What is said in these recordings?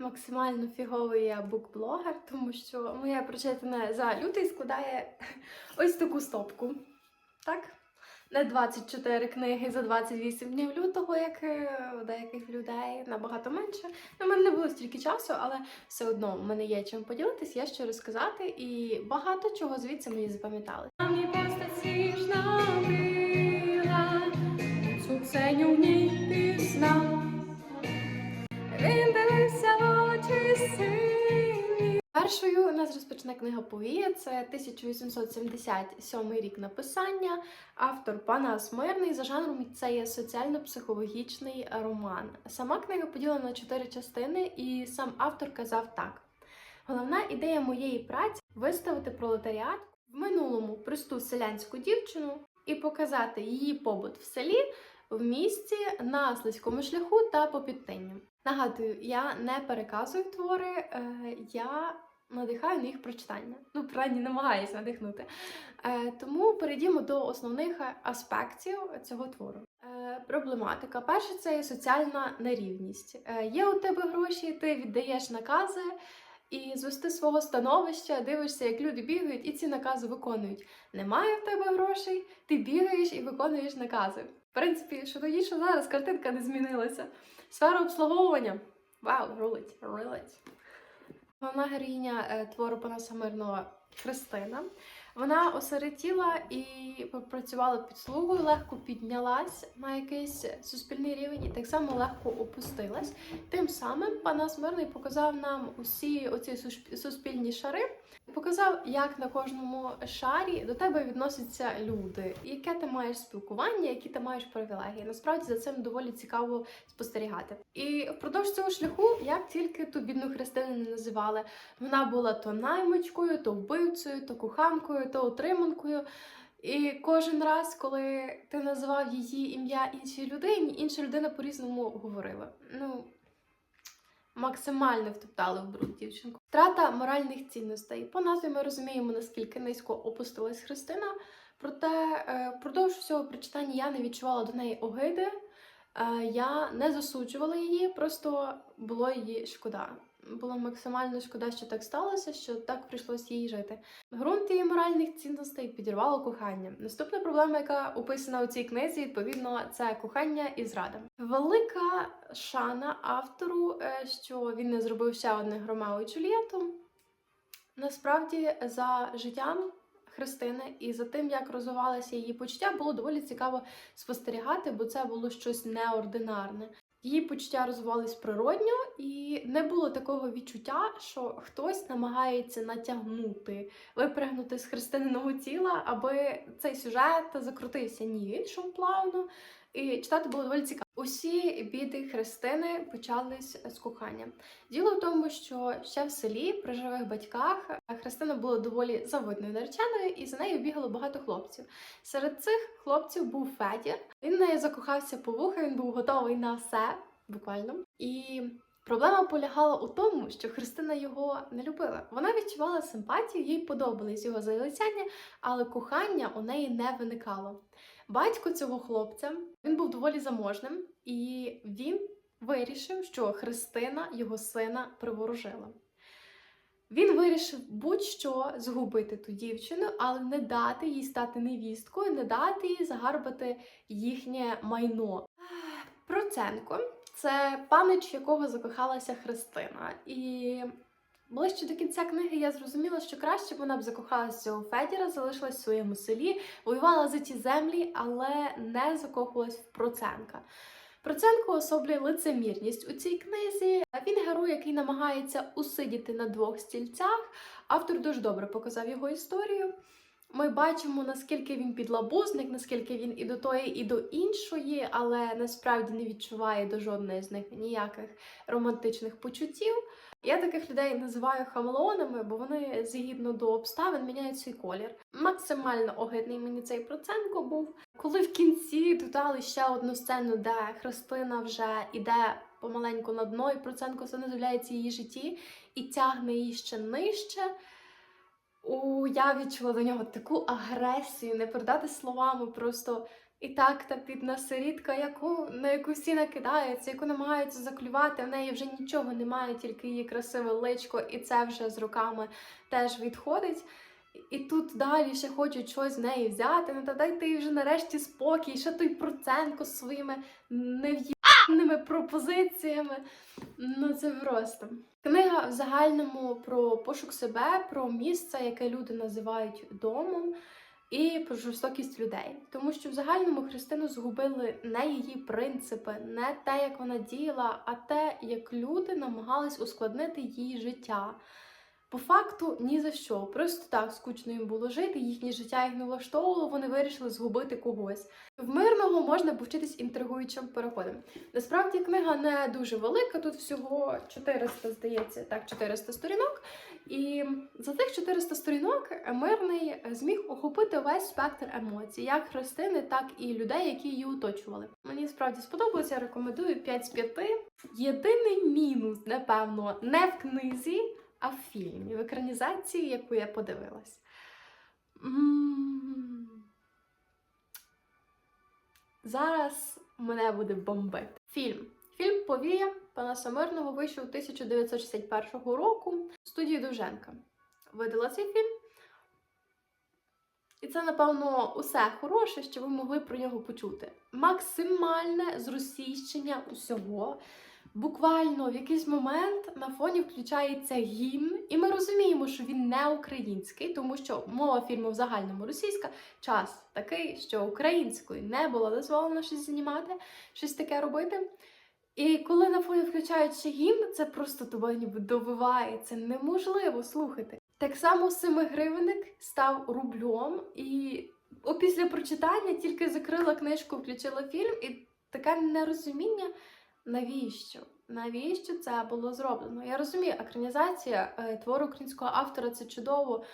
максимально фіговий я букблогер, тому що моє прочитане за лютий складає ось таку стопку. Так? Не 24 книги за 28 днів лютого, як е, у деяких людей, набагато менше. У мене не було стільки часу, але все одно в мене є чим поділитись, є що розказати, і багато чого звідси мені запам'ятали. Мені в ній пісна. Першою у нас розпочне книга Повія. Це 1877 рік написання. Автор Панас Мирний. За жанром це є соціально-психологічний роман. Сама книга поділена на чотири частини, і сам автор казав так: головна ідея моєї праці виставити пролетаріат в минулому просту селянську дівчину і показати її побут в селі в місті на слизькому шляху та по підтинню. Нагадую, я не переказую твори, е, я надихаю на їх прочитання. Ну, принаймні, намагаюся надихнути. Е, тому перейдімо до основних аспектів цього твору. Е, проблематика. Перше, це є соціальна нерівність. Е, є у тебе гроші, ти віддаєш накази. І звести свого становища, дивишся, як люди бігають і ці накази виконують. Немає в тебе грошей, ти бігаєш і виконуєш накази. В принципі, що тоді, що зараз картинка не змінилася. Сфера обслуговування. Вау, рулить, рулить. Головна героїня е, твору Панаса Мирного Христина. Вона осиротіла і попрацювала підслугою, легко піднялась на якийсь суспільний рівень і так само легко опустилась. Тим самим Панас Мирний показав нам усі оці суспільні шари, показав, як на кожному шарі до тебе відносяться люди, яке ти маєш спілкування, які ти маєш привілегії. Насправді за цим доволі цікаво спостерігати. І впродовж цього шляху, як тільки ту бідну Христину не називали, вона була то наймичкою, то вбивцею, то коханкою, то отриманкою. І кожен раз, коли ти називав її ім'я іншій людині, інша людина по-різному говорила. Ну, максимально втоптали в бруд дівчинку. Втрата моральних цінностей. По назві ми розуміємо, наскільки низько опустилась Христина. Проте е, впродовж всього прочитання я не відчувала до неї огиди. Е, Я не засуджувала її, просто було її шкода. Було максимально шкода, що так сталося, що так прийшлося їй жити. Ґрунт її моральних цінностей підірвало кохання. Наступна проблема, яка описана у цій книзі, відповідно, це кохання і зрада. Велика шана автору, е, що він не зробив ще одне Ромео і. Насправді, за життям Христини і за тим, як розвивалися її почуття, було доволі цікаво спостерігати, бо це було щось неординарне. Її почуття розвивались природньо, і не було такого відчуття, що хтось намагається натягнути, випрягнути з христининого тіла, аби цей сюжет закрутився. Ні, він йшов плавно. І читати було доволі цікаво. Усі біди Христини почались з кохання. Діло в тому, що ще в селі при живих батьках Христина була доволі завидною нареченою, і за нею бігало багато хлопців. Серед цих хлопців був Федір. Він в неї закохався по вуха, він був готовий на все, буквально. І проблема полягала у тому, що Христина його не любила. Вона відчувала симпатію, їй подобались його залицяння, але кохання у неї не виникало. Батько цього хлопця він був доволі заможним, і він вирішив, що Христина його сина приворожила. Він вирішив будь-що згубити ту дівчину, але не дати їй стати невісткою, не дати їй загарбати їхнє майно. Проценко це панич, якого закохалася Христина. І ближче до кінця книги я зрозуміла, що краще вона б закохалася цього Федіра, залишилась в своєму селі, воювала за ті землі, але не закохувалась в Проценка. Проценко особлює лицемірність у цій книзі. Він герой, який намагається усидіти на двох стільцях. Автор дуже добре показав його історію. Ми бачимо, наскільки він підлабузник, наскільки він і до тої, і до іншої, але насправді не відчуває до жодної з них ніяких романтичних почуттів. Я таких людей називаю хамелеонами, бо вони згідно до обставин міняють свій колір. Максимально огидний мені цей проценко був. Коли в кінці додали ще одну сцену, де Христина вже іде помаленьку на дно, і проценко все не з'являється її житті і тягне її ще нижче. У я відчула до нього таку агресію, не передати словами, просто І так та бідна сирітка, яку, на яку всі накидаються, яку намагаються заклювати, в неї вже нічого немає, тільки її красиве личко, і це вже з роками теж відходить. І тут далі ще хочуть щось з неї взяти. Ну та дайте їй вже нарешті спокій, ще той процентко з своїми нев'єбними пропозиціями. Ну це просто. Книга в загальному про пошук себе, про місце, яке люди називають домом, і про жорстокість людей. Тому що в загальному Христину згубили не її принципи, не те, як вона діяла, а те, як люди намагались ускладнити її життя. По факту ні за що. Просто так скучно їм було жити, їхнє життя їх не влаштовувало, вони вирішили згубити когось. В мирного можна повчитись інтригуючим переходом. Насправді книга не дуже велика, тут всього 400, здається, так, 400 сторінок. І за тих 400 сторінок мирний зміг охопити весь спектр емоцій, як Христини, так і людей, які її оточували. Мені справді сподобалося, рекомендую 5 з 5. Єдиний мінус, напевно, не в книзі, а в фільмі, в екранізації, яку я подивилась. М. Зараз мене буде бомбити. Фільм. Фільм Повія Панаса Мирного вийшов 1961 року в студії Довженка. Видала цей фільм. І це, напевно, усе хороше, що ви могли про нього почути. Максимальне зросійщення усього. Буквально в якийсь момент на фоні включається гімн, і ми розуміємо, що він не український, тому що мова фільму в загальному російська. Час такий, що українською не було дозволено щось знімати, щось таке робити. І коли на фоні включають ще гімн, це просто тебе ніби добиває, це неможливо слухати. Так само семигривенник став рубльом, і опісля прочитання тільки закрила книжку, включила фільм, і таке нерозуміння. Навіщо? Навіщо це було зроблено? Я розумію, екранізація е, твору українського автора це чудово,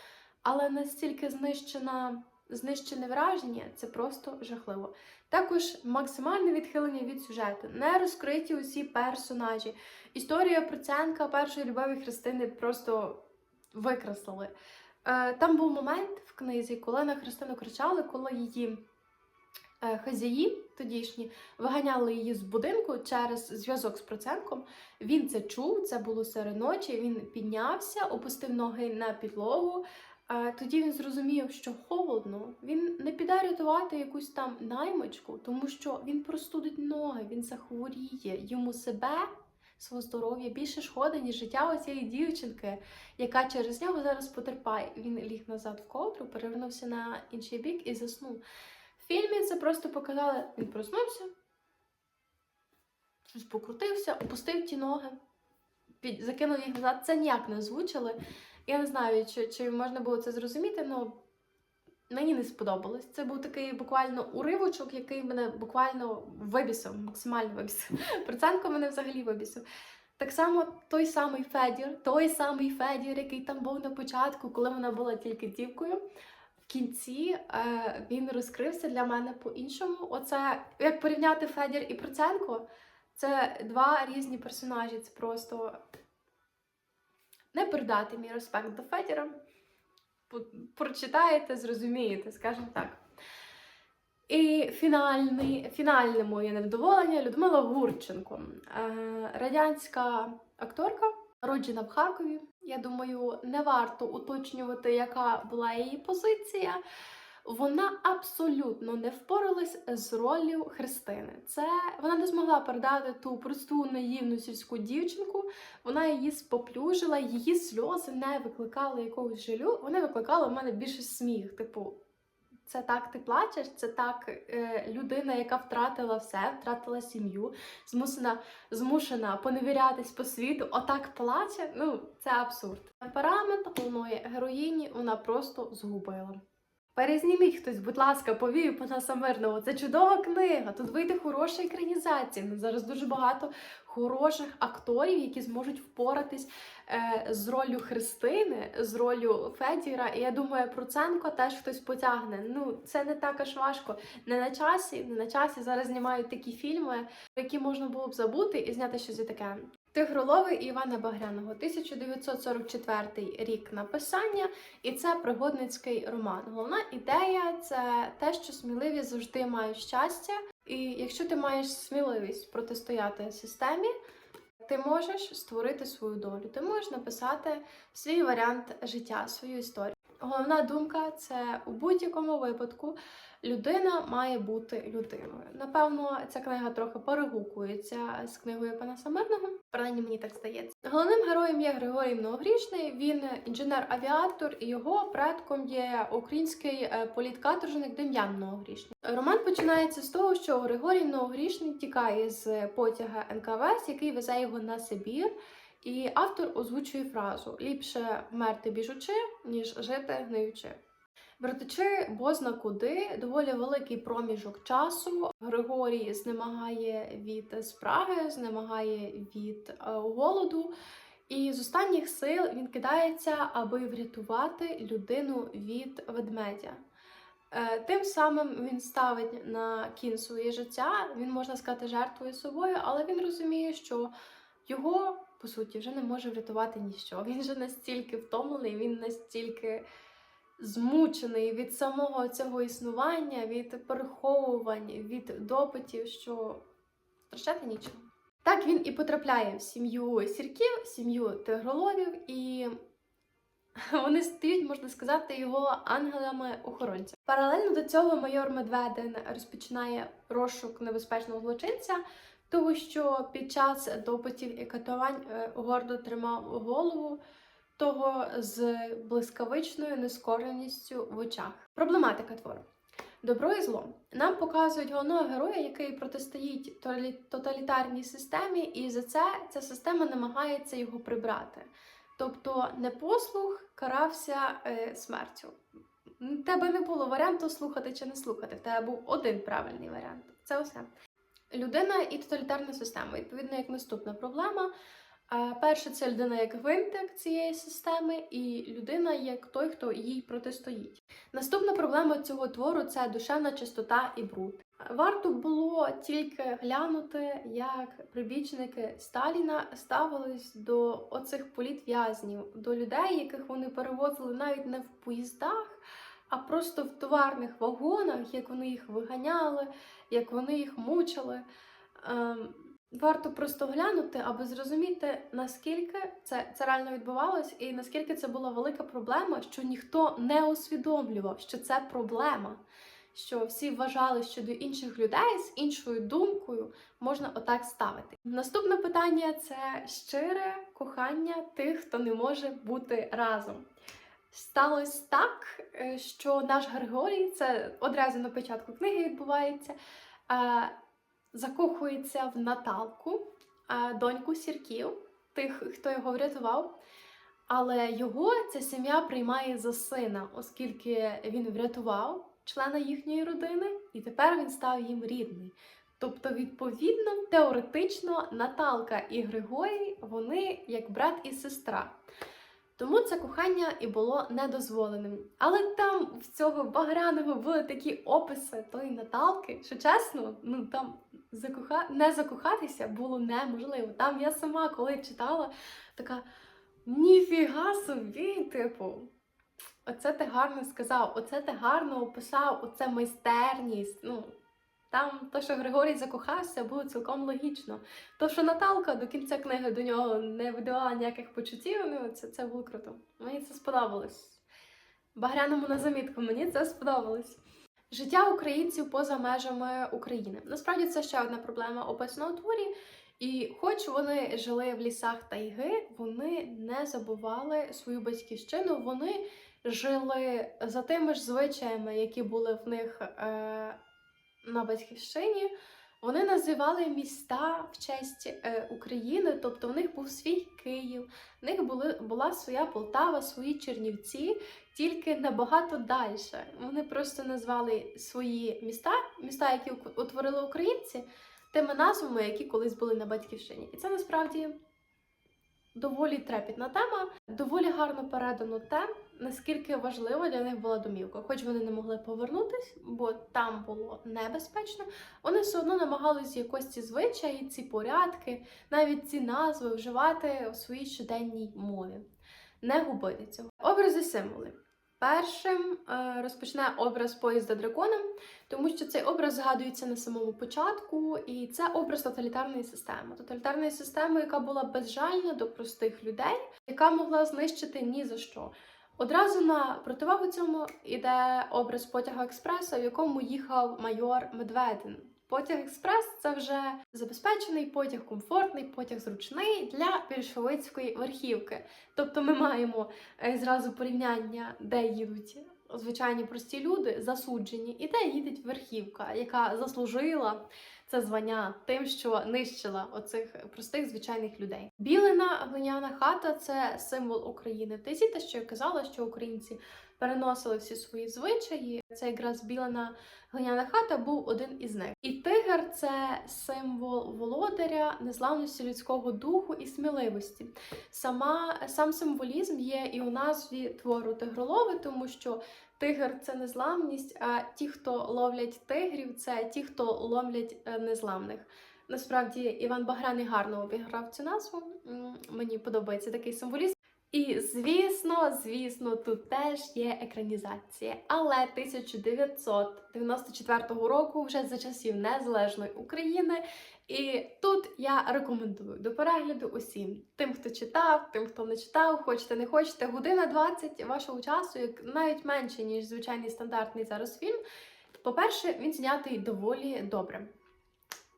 але настільки знищена, знищене враження це просто жахливо. Також максимальне відхилення від сюжету, не розкриті усі персонажі. Історія Проценка першої любові Христини просто викреслили. Е, Там був момент в книзі, коли на Христину кричали, коли її хазяї тодішні виганяли її з будинку через зв'язок з Проценком. Він це чув, це було серед ночі. Він піднявся, опустив ноги на підлогу. Е, Тоді він зрозумів, що холодно. Він не піде рятувати якусь там наймичку, тому що він простудить ноги, він захворіє йому себе. Свого здоров'я більше шкода, ніж життя оцієї дівчинки, яка через нього зараз потерпає. Він ліг назад в ковдру, перевернувся на інший бік і заснув. Фільмі це просто показали, він проснувся, щось покрутився, опустив ті ноги, під, закинув їх назад. Це ніяк не озвучили. Я не знаю, чи, чи можна було це зрозуміти, але мені не сподобалось. Це був такий буквально уривочок, який мене буквально вибісив, максимально вибісив. Проценко мене взагалі вибісив. Так само той самий Федір, той самий Федір, який там був на початку, коли вона була тільки дівкою. В кінці е, він розкрився для мене по-іншому. Оце як порівняти Федір і Проценко, це два різні персонажі. Це просто не передати мій респект до Федіра. Прочитаєте, зрозумієте, скажімо так. І фінальний, фінальне моє невдоволення Людмила Гурченко. Е, радянська акторка, народжена в Харкові. Я думаю, не варто уточнювати, яка була її позиція. Вона абсолютно не впоралась з роллю Христини. Це вона не змогла передати ту просту наївну сільську дівчинку. Вона її споплюжила, її сльози не викликали якогось жалю. Вони викликали в мене більше сміх. Типу, це так ти плачеш, це так е, людина, яка втратила все, втратила сім'ю, змусена, змушена поневірятись по світу, отак плаче. Ну, це абсурд. Темперамент головної героїні вона просто згубила. Перезніміть хтось, будь ласка, повію Панаса Мирного. Це чудова книга. Тут вийде хороша екранізація. Ну, Зараз дуже багато хороших акторів, які зможуть впоратись е, з ролью Христини, з ролью Федіра. І я думаю, Проценко теж хтось потягне. Ну, це не так аж важко. Не на часі, не на часі. Зараз знімають такі фільми, які можна було б забути і зняти щось таке. Тигроловий Івана Багряного, 1944 рік написання, і це пригодницький роман. Головна ідея це те, що сміливі завжди мають щастя, і якщо ти маєш сміливість протистояти системі, ти можеш створити свою долю, ти можеш написати свій варіант життя, свою історію. Головна думка це у будь-якому випадку людина має бути людиною. Напевно, ця книга трохи перегукується з книгою Панаса Мирного. Принаймні мені так здається. Головним героєм є Григорій Многогрішний. Він інженер-авіатор, і його предком є український е, політкаторжник Дем'ян Многогрішний. Роман починається з того, що Григорій Многогрішний тікає з потяга НКВС, який везе його на Сибір. І автор озвучує фразу: ліпше вмерти біжучи, ніж жити гниючи. Вертичи бозна куди доволі великий проміжок часу. Григорій знемагає від спраги, знемагає від е, голоду. І з останніх сил він кидається, аби врятувати людину від ведмедя. Е, Тим самим він ставить на кін своє життя, він можна сказати, жертвує собою, але він розуміє, що його по суті вже не може врятувати ніщо. Він же настільки втомлений, він настільки змучений від самого цього існування, від переховувань, від допитів, що втрачати нічого. Так він і потрапляє в сім'ю сірків, в сім'ю тигроловів, і вони стають, можна сказати, його ангелами-охоронцями. Паралельно до цього майор Медведин розпочинає розшук небезпечного злочинця, того що під час допитів і катувань е, гордо тримав голову того з блискавичною нескореністю в очах. Проблематика твору. Добро і зло. Нам показують головного героя, який протистоїть тоталітарній системі, і за це ця система намагається його прибрати. Тобто непослух карався е, смертю. Тебе не було варіанту слухати чи не слухати. В тебе був один правильний варіант. Це все. Людина і тоталітарна система. Відповідно, як наступна проблема. Перше, це людина як гвинтик цієї системи, і людина як той, хто їй протистоїть. Наступна проблема цього твору це душевна чистота і бруд. Варто було тільки глянути, як прибічники Сталіна ставились до оцих політв'язнів, до людей, яких вони перевозили навіть не в поїздах, а просто в товарних вагонах, як вони їх виганяли, як вони їх мучили. Ем, Варто просто глянути, аби зрозуміти, наскільки це, це реально відбувалось, і наскільки це була велика проблема, що ніхто не усвідомлював, що це проблема. Що всі вважали, що до інших людей з іншою думкою можна отак ставити. Наступне питання це щире кохання тих, хто не може бути разом. Сталося так, е, що наш Григорій, це одразу на початку книги відбувається. е, закохується в Наталку, доньку сірків, тих, хто його врятував. Але його ця сім'я приймає за сина, оскільки він врятував члена їхньої родини, і тепер він став їм рідний. Тобто, відповідно, теоретично Наталка і Григорій вони як брат і сестра. Тому це кохання і було недозволеним. Але там в цього багряного були такі описи тої Наталки, що чесно, ну там закоха... не закохатися було неможливо. Там я сама, коли читала, така ніфіга собі, типу. Оце ти гарно сказав, оце ти гарно описав, оце майстерність. Ну, там то, що Григорій закохався, було цілком логічно. То, що Наталка до кінця книги до нього не видавала ніяких почуттів, ну, це, це було круто. Мені це сподобалось. Багряному на замітку, мені це сподобалось. Життя українців поза межами України. Насправді це ще одна проблема описана у творі. І хоч вони жили в лісах тайги, вони не забували свою батьківщину, вони жили за тими ж звичаями, які були в них е, на батьківщині. Вони називали міста в честь е, України, тобто в них був свій Київ, в них були, була своя Полтава, свої Чернівці, тільки набагато далі. Вони просто назвали свої міста, міста, які утворили українці, тими назвами, які колись були на батьківщині. І це насправді доволі трепітна тема, доволі гарно передано те, наскільки важлива для них була домівка. Хоч вони не могли повернутись, бо там було небезпечно, вони все одно намагалися якось ці звичаї, ці порядки, навіть ці назви вживати у своїй щоденній мові. Не губити цього. Образи символи. Першим е, розпочне образ поїзда драконом, тому що цей образ згадується на самому початку, і це образ тоталітарної системи. Тоталітарної системи, яка була безжальна до простих людей, яка могла знищити ні за що. Одразу на противагу цьому йде образ потяга експреса, в якому їхав майор Медведин. Потяг експрес це вже забезпечений потяг, комфортний, потяг зручний для більшовицької верхівки. Тобто ми маємо е, зразу порівняння, де їдуть звичайні прості люди, засуджені, і де їде верхівка, яка заслужила це звання тим, що нищила оцих простих звичайних людей. Білина глиняна хата це символ України. Ти те, що я казала, що українці переносили всі свої звичаї. Це якраз білена глиняна хата був один із них. І тигр це символ володаря, незламності людського духу і сміливості. Сама сам символізм є і у назві твору тигролови, тому що тигр це незламність, а ті, хто ловлять тигрів, це ті, хто ловлять е, незламних. Насправді Іван Багряний гарно обіграв цю назву. Мені подобається такий символізм. І звісно, звісно, тут теж є екранізація. Але 1994 року, вже за часів незалежної України. І тут я рекомендую до перегляду усім тим, хто читав, тим, хто не читав, хочете, не хочете. Година 20 вашого часу, як навіть менше ніж звичайний стандартний зараз фільм. По-перше, він знятий доволі добре.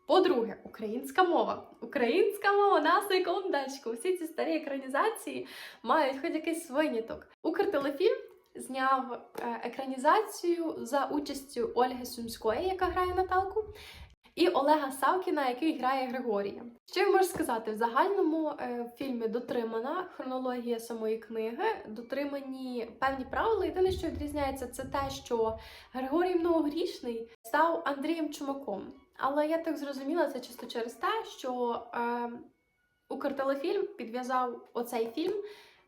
По-друге, українська мова. Українська мова на секундочку. Всі ці старі екранізації мають хоч якийсь виняток. Укртелефільм зняв е, екранізацію за участю Ольги Сумської, яка грає Наталку, і Олега Савкіна, який грає Григорія. Що я можу сказати? В загальному е, фільмі дотримана хронологія самої книги, дотримані певні правила. Єдине, що відрізняється, це те, що Григорій Многогрішний став Андрієм Чумаком. Але я так зрозуміла це чисто через те, що е, Укртелефільм підв'язав оцей фільм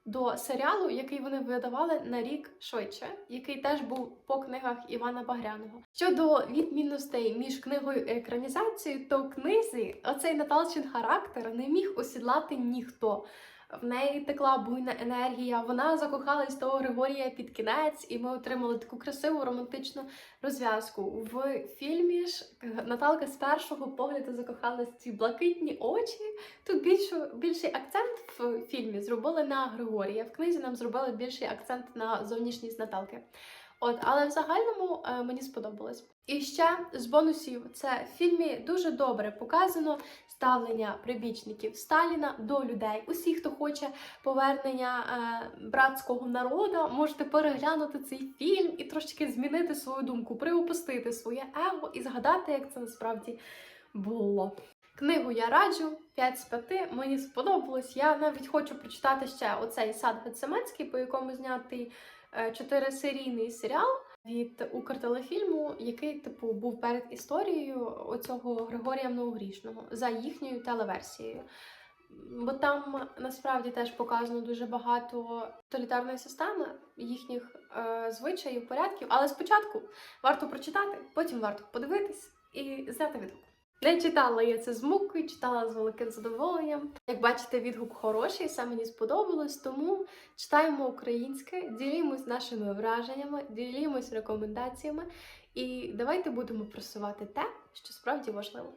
до серіалу, який вони видавали на рік швидше, який теж був по книгах Івана Багряного. Щодо відмінностей між книгою і екранізацією, то книзі оцей Наталчин характер не міг осідлати ніхто. В неї текла буйна енергія, вона закохалась того Григорія під кінець, і ми отримали таку красиву романтичну розв'язку. В фільмі ж Наталка з першого погляду закохалась ці блакитні очі. Тут більше, більший акцент в фільмі зробили на Григорія. В книзі нам зробили більший акцент на зовнішність Наталки. От, але в загальному е, мені сподобалось. І ще з бонусів це в фільмі дуже добре показано ставлення прибічників Сталіна до людей. Усі, хто хоче повернення е, братського народу, можете переглянути цей фільм і трошки змінити свою думку, приопустити своє его і згадати, як це насправді було. Книгу я раджу 5 з 5, мені сподобалось. Я навіть хочу прочитати ще оцей сад Гецеманський, по якому знятий е, чотирисерійний серіал від Укртелефільму, який типу був перед історією оцього Григорія Многогрішного за їхньою телеверсією. Бо там насправді теж показано дуже багато тоталітарної системи, їхніх е, звичаїв, порядків. Але спочатку варто прочитати, потім варто подивитись і зняти відгук. Не читала я це з мукою, читала з великим задоволенням. Як бачите, відгук хороший, саме мені сподобалось, тому читаємо українське, ділімось нашими враженнями, ділімось рекомендаціями і давайте будемо просувати те, що справді важливо.